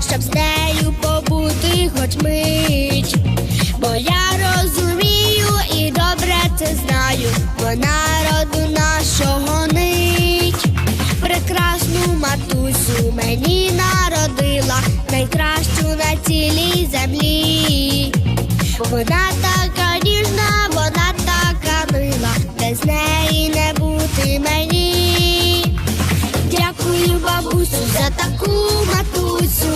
щоб з нею побути хоч мить. Бо я розумію і добре це знаю, вона роду нашого нить. Прекрасну матусю мені народила, найкращу на цілій землі. Вона Бабусю, за таку матусю,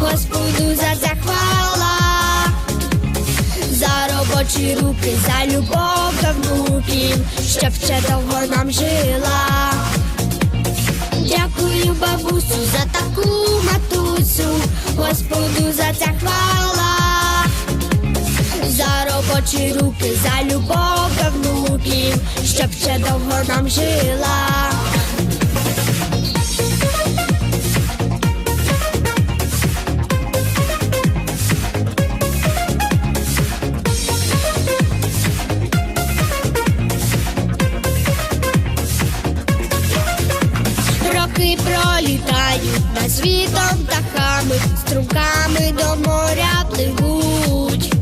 Господу за це хвала, за робочі руки, за любов до внуків, щоб ще довго нам жила. Дякую, бабусю, за таку матусю, Господу за це хвала, за робочі руки, за любов до внуків, щоб ще довго нам жила. Пролітають над світом птахами, струмками до моря пливуть.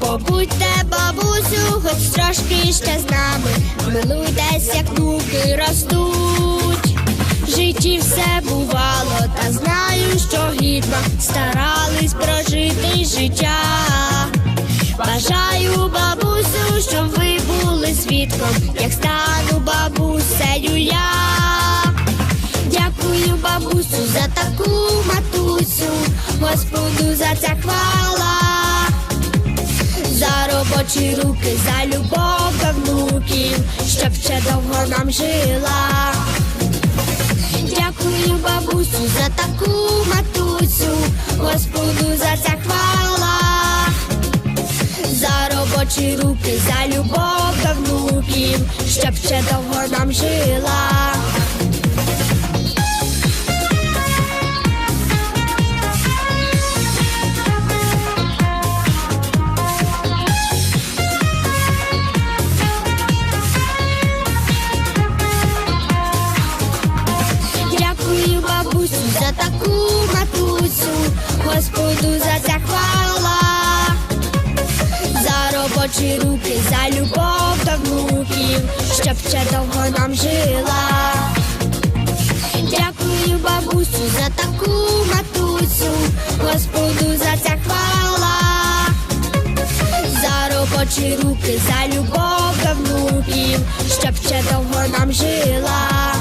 Побудьте, бабусю, хоч трошки ще з нами, милуйтесь, як внуки ростуть. В житті все бувало, та знаю, що гідно старались прожити життя. Бажаю, бабусю, щоб ви були свідком, як стану бабусею я. Бабусю, за таку матусю, Господу за це хвала, за робочі руки, за любов до внуків, щоб ще довго нам жила. Дякую, бабусю, за таку матусю, Господу за це хвала, за робочі руки, за любов до внуків, щоб ще довго нам жила. За таку матусю, Господу за це хвала, за робочі руки, за любов до внуків, щоб ще довго нам жила. Дякую, бабусю, за таку матусю, Господу за це хвала, за робочі руки, за любов до внуків, щоб ще довго нам жила.